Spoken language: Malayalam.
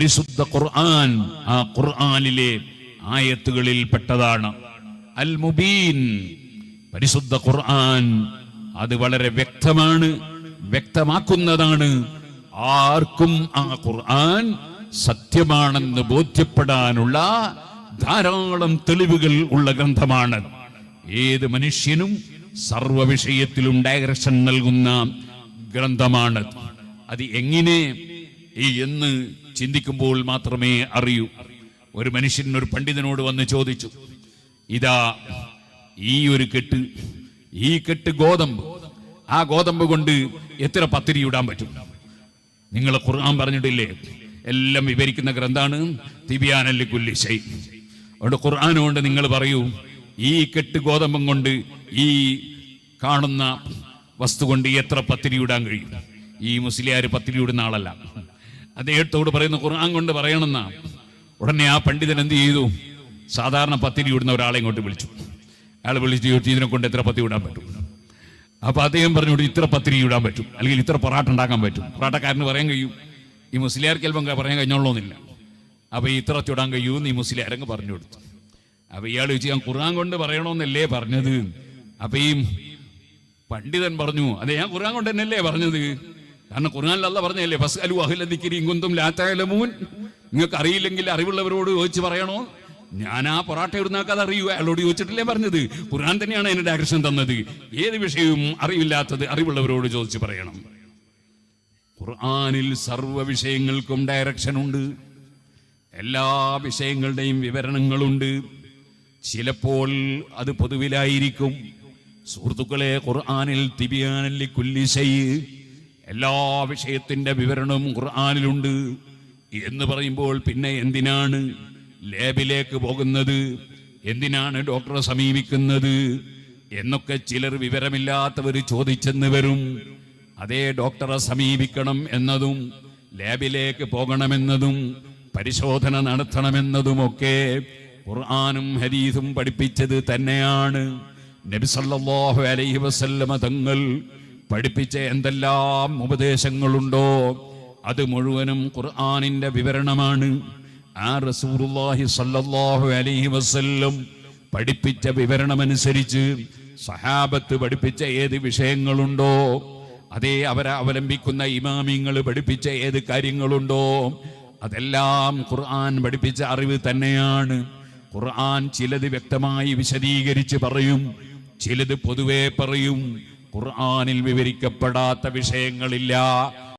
പരിശുദ്ധ ഖുർആൻ ആ ഖുർആനിലെ ആയത്തുകളിൽ പെട്ടതാണ്. അൽ മുബീൻ പരിശുദ്ധ ഖുർആൻ അത് വളരെ വ്യക്തമാണ് വ്യക്തമാക്കുന്നതാണ്. ആർക്കും ആ ഖുർആൻ സത്യമാണെന്ന് ബോധ്യപ്പെടാനുള്ള ധാരാളം തെളിവുകൾ ഉള്ള ഗ്രന്ഥമാണ്. ഏത് മനുഷ്യനും സർവ വിഷയത്തിലും ഡയറക്ഷൻ നൽകുന്ന ഗ്രന്ഥമാണ് അത് എങ്ങനെ എന്ന് ചിന്തിക്കുമ്പോൾ മാത്രമേ അറിയൂ. ഒരു മനുഷ്യൻ ഒരു പണ്ഡിതനോട് വന്ന് ചോദിച്ചു ഇതാ ഈ ഒരു കെട്ട് ഈ കെട്ട് ഗോതമ്പ്. ആ ഗോതമ്പ് കൊണ്ട് എത്ര പത്തിരി ഇടാൻ പറ്റും? നിങ്ങൾ ഖുർആൻ പറഞ്ഞിട്ടില്ലേ? എല്ലാം വിവരിക്കുന്ന ഗ്രന്ഥാണ് തിബിയാനല്ലി കുല്ലിശൈ അതുകൊണ്ട് ഖുർആൻ കൊണ്ട് നിങ്ങൾ പറയൂ ഈ കെട്ട് ഗോതമ്പം കൊണ്ട് ഈ കാണുന്ന വസ്തു കൊണ്ട് എത്ര പത്തിരി ഇടാൻ കഴിയും? ഈ മുസ്ലിയാർ പത്തിരി ഇടുന്ന ആളല്ല. അദ്ദേഹത്തോട് പറയുന്ന ഖുർആൻ കൊണ്ട് പറയണമെന്ന. ഉടനെ ആ പണ്ഡിതൻ എന്ത് ചെയ്തു? സാധാരണ പത്തിരി വിടുന്ന ഒരാളെ ഇങ്ങോട്ട് വിളിച്ചു. അയാൾ വിളിച്ച് ചോദിച്ചു ഇതിനെ കൊണ്ട് എത്ര പത്തി വിടാൻ പറ്റും? അപ്പോൾ അദ്ദേഹം പറഞ്ഞു ഇത്ര പത്തിരി ഇടാൻ പറ്റും. അല്ലെങ്കിൽ ഇത്ര പൊറാട്ട ഉണ്ടാക്കാൻ പറ്റും. പൊറാട്ടക്കാരന് പറയാൻ കഴിയും ഈ മുസ്ലിയാർക്ക് ചിലപ്പം പറയാൻ കഴിഞ്ഞോളൂന്നില്ല. അപ്പോൾ ഈ ഇത്ര ചുടാൻ കഴിയൂന്ന് ഈ മുസ്ലിയാരങ്ങ് പറഞ്ഞു കൊടുത്തു. അപ്പോൾ ഇയാൾ ചോദിച്ചു ഞാൻ ഖുർആൻ കൊണ്ട് പറയണമെന്നല്ലേ പറഞ്ഞത്? അപ്പൊ ഈ പണ്ഡിതൻ പറഞ്ഞു അതെ ഞാൻ ഖുർആൻ കൊണ്ട് തന്നെയല്ലേ പറഞ്ഞത്? കാരണം ഖുർആനിൽ അല്ല പറഞ്ഞല്ലേ ഫസ് അലു അഹിലദിക്കിരി ഇങ്കുന്തും ലാത്തായാലമൂൻ നിങ്ങൾക്ക് അറിയില്ലെങ്കിൽ അറിവുള്ളവരോട് ചോദിച്ച് പറയണോ? ഞാൻ ആ പൊറാട്ട ഇടുന്നാക്ക് അറിയൂ അയാളോട് ചോദിച്ചിട്ടില്ലേ പറഞ്ഞത്. ഖുർആൻ തന്നെയാണ് എന്നെ ഡയറക്ഷൻ തന്നത്. ഏത് വിഷയവും അറിവില്ലാത്തത് അറിവുള്ളവരോട് ചോദിച്ച് പറയണം. ഖുർആാനിൽ സർവ വിഷയങ്ങൾക്കും ഡയറക്ഷൻ ഉണ്ട്. എല്ലാ വിഷയങ്ങളുടെയും വിവരണങ്ങളുണ്ട്. ചിലപ്പോൾ അത് പൊതുവിലായിരിക്കും. സുഹൃത്തുക്കളെ ഖുർആാനിൽ തിബിയാനല്ലി കുല്ലിശൈ എല്ലാ വിഷയത്തിന്റെ വിവരണവും ഖുർആാനിലുണ്ട്. എന്ന് പറയുമ്പോൾ പിന്നെ എന്തിനാണ് ലേബിലേക്ക് പോകുന്നത്? എന്തിനാണ് ഡോക്ടറെ സമീപിക്കുന്നത്? എന്നൊക്കെ ചിലർ വിവരമില്ലാത്തവർ ചോദിച്ചെന്ന് വരും. അതേ ഡോക്ടറെ സമീപിക്കണം എന്നതും ലാബിലേക്ക് പോകണമെന്നതും പരിശോധന നടത്തണമെന്നതുമൊക്കെ ഖുർആാനും ഹരീസും പഠിപ്പിച്ചത് തന്നെയാണ്. നബിസല്ലാഹു അലൈഹി വസല്ലമ തങ്ങൾ പഠിപ്പിച്ച എന്തെല്ലാം ഉപദേശങ്ങളുണ്ടോ? അത് മുഴുവനും ഖുർആാനിന്റെ വിവരണമാണ്. ആ റസൂലുള്ളാഹി സല്ലല്ലാഹു അലൈഹി വസല്ലം പഠിപ്പിച്ച വിവരണമനുസരിച്ച് സഹാബത്ത് പഠിപ്പിച്ച ഏത് വിഷയങ്ങളുണ്ടോ അതേ അവരെ അവലംബിക്കുന്ന ഇമാമിങ്ങൾ പഠിപ്പിച്ച ഏത് കാര്യങ്ങളുണ്ടോ അതെല്ലാം ഖുർആൻ പഠിപ്പിച്ച അറിവ് തന്നെയാണ്. ഖുർആൻ ചിലത് വ്യക്തമായി വിശദീകരിച്ച് പറയും ചിലത് പൊതുവേ പറയും ഖുർആനിൽ വിവരിക്കപ്പെടാത്ത വിഷയങ്ങളില്ല.